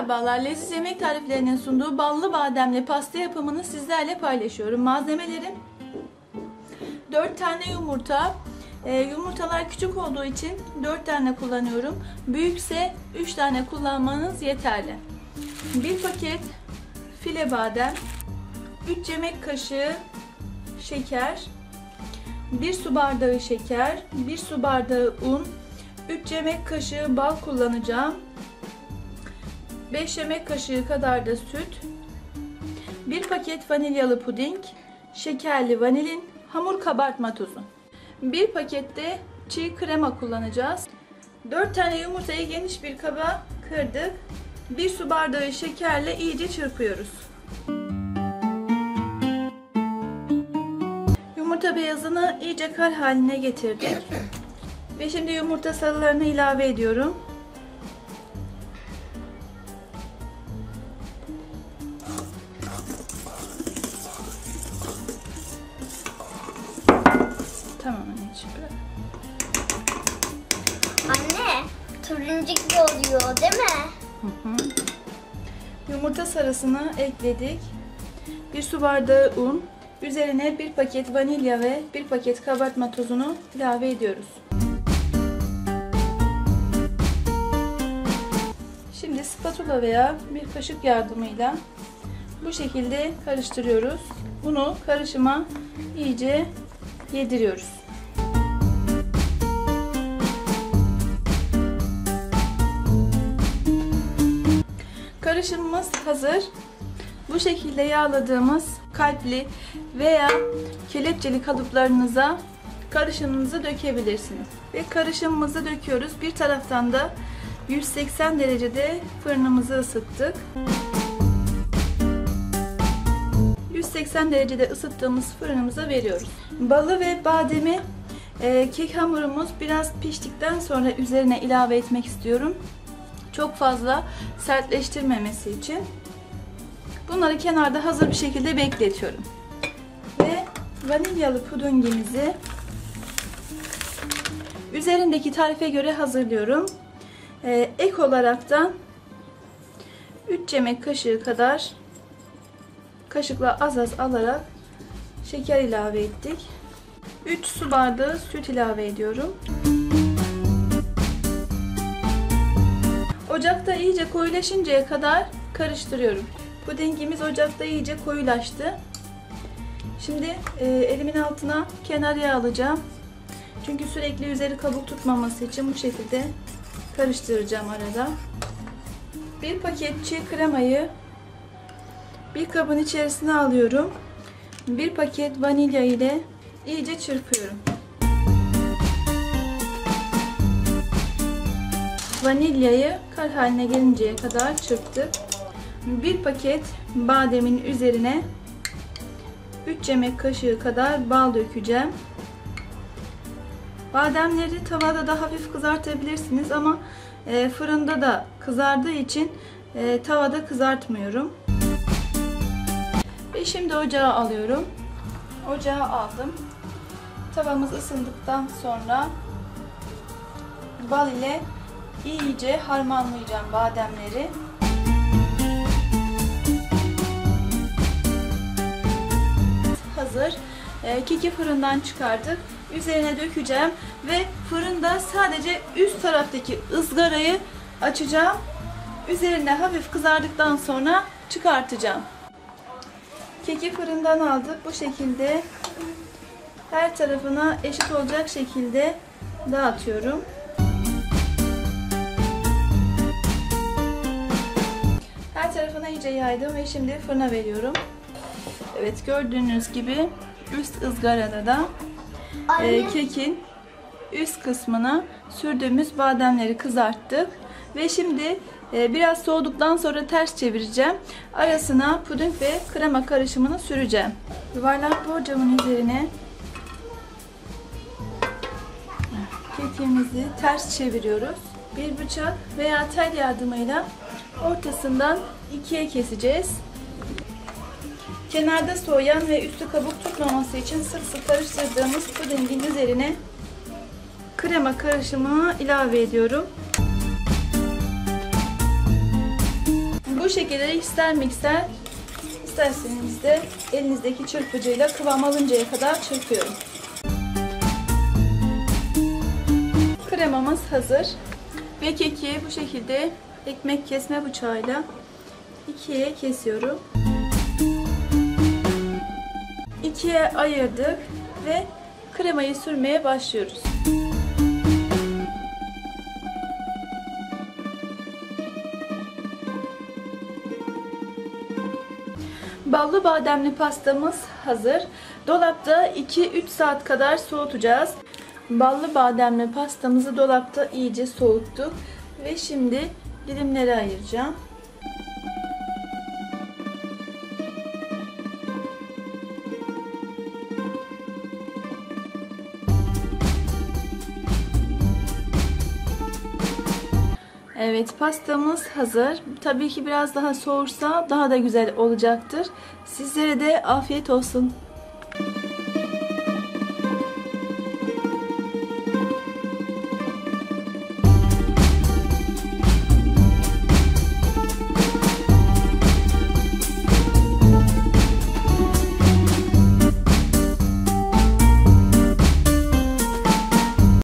Merhabalar, Leziz Yemek Tariflerinin sunduğu ballı bademli pasta yapımını sizlerle paylaşıyorum. Malzemelerim 4 tane yumurta. Ee, yumurtalar küçük olduğu için 4 tane kullanıyorum. Büyükse 3 tane kullanmanız yeterli. 1 paket file badem, 3 yemek kaşığı şeker, 1 su bardağı şeker, 1 su bardağı un, 3 yemek kaşığı bal kullanacağım. 5 yemek kaşığı kadar da süt, 1 paket vanilyalı puding, şekerli vanilin, hamur kabartma tozu. 1 pakette çiğ krema kullanacağız. 4 tane yumurtayı geniş bir kaba kırdık. 1 su bardağı şekerle iyice çırpıyoruz. Yumurta beyazını iyice kar haline getirdik. Ve şimdi yumurta sarılarını ilave ediyorum. Tamam anneciğim. bırak. Anne, turuncu gibi oluyor değil mi? Hı hı. Yumurta sarısını ekledik. Bir su bardağı un. Üzerine bir paket vanilya ve bir paket kabartma tozunu ilave ediyoruz. Şimdi spatula veya bir kaşık yardımıyla bu şekilde karıştırıyoruz. Bunu karışıma iyice yediriyoruz. Karışımımız hazır. Bu şekilde yağladığımız kalpli veya kelepçeli kalıplarınıza karışımınızı dökebilirsiniz. Ve karışımımızı döküyoruz. Bir taraftan da 180 derecede fırınımızı ısıttık. 180 derecede ısıttığımız fırınımıza veriyoruz. Balı ve bademi e, kek hamurumuz biraz piştikten sonra üzerine ilave etmek istiyorum. Çok fazla sertleştirmemesi için. Bunları kenarda hazır bir şekilde bekletiyorum. Ve vanilyalı pudingimizi üzerindeki tarife göre hazırlıyorum. Ee, ek olaraktan 3 yemek kaşığı kadar kaşıkla az az alarak şeker ilave ettik. 3 su bardağı süt ilave ediyorum. Ocakta iyice koyulaşıncaya kadar karıştırıyorum. Pudingimiz ocakta iyice koyulaştı. Şimdi e, elimin altına kenar yağ alacağım. Çünkü sürekli üzeri kabuk tutmaması için bu şekilde karıştıracağım arada. Bir paket çiğ kremayı bir kabın içerisine alıyorum. Bir paket vanilya ile iyice çırpıyorum. Vanilyayı kar haline gelinceye kadar çırptık. Bir paket bademin üzerine 3 yemek kaşığı kadar bal dökeceğim. Bademleri tavada da hafif kızartabilirsiniz ama e, fırında da kızardığı için e, tavada kızartmıyorum. Ve şimdi ocağa alıyorum. Ocağa aldım. Tavamız ısındıktan sonra bal ile iyice harmanlayacağım bademleri. Hazır. E, keki fırından çıkardık. Üzerine dökeceğim ve fırında sadece üst taraftaki ızgarayı açacağım. Üzerine hafif kızardıktan sonra çıkartacağım. Keki fırından aldık. Bu şekilde her tarafına eşit olacak şekilde dağıtıyorum. Her tarafına iyice yaydım ve şimdi fırına veriyorum. Evet gördüğünüz gibi üst ızgarada da e, kekin üst kısmına sürdüğümüz bademleri kızarttık. Ve şimdi biraz soğuduktan sonra ters çevireceğim. Arasına puding ve krema karışımını süreceğim. Yuvarlak borcamın üzerine kekimizi ters çeviriyoruz. Bir bıçak veya tel yardımıyla ortasından ikiye keseceğiz. Kenarda soğuyan ve üstü kabuk tutmaması için sık sık karıştırdığımız pudingin üzerine krema karışımını ilave ediyorum. Bu şekilde ister mikser isterseniz de elinizdeki çırpıcıyla kıvam alıncaya kadar çırpıyorum. Kremamız hazır. Ve keki bu şekilde ekmek kesme bıçağıyla ikiye kesiyorum. İkiye ayırdık ve kremayı sürmeye başlıyoruz. Ballı bademli pastamız hazır. Dolapta 2-3 saat kadar soğutacağız. Ballı bademli pastamızı dolapta iyice soğuttuk. Ve şimdi dilimlere ayıracağım. Evet pastamız hazır. Tabii ki biraz daha soğursa daha da güzel olacaktır. Sizlere de afiyet olsun.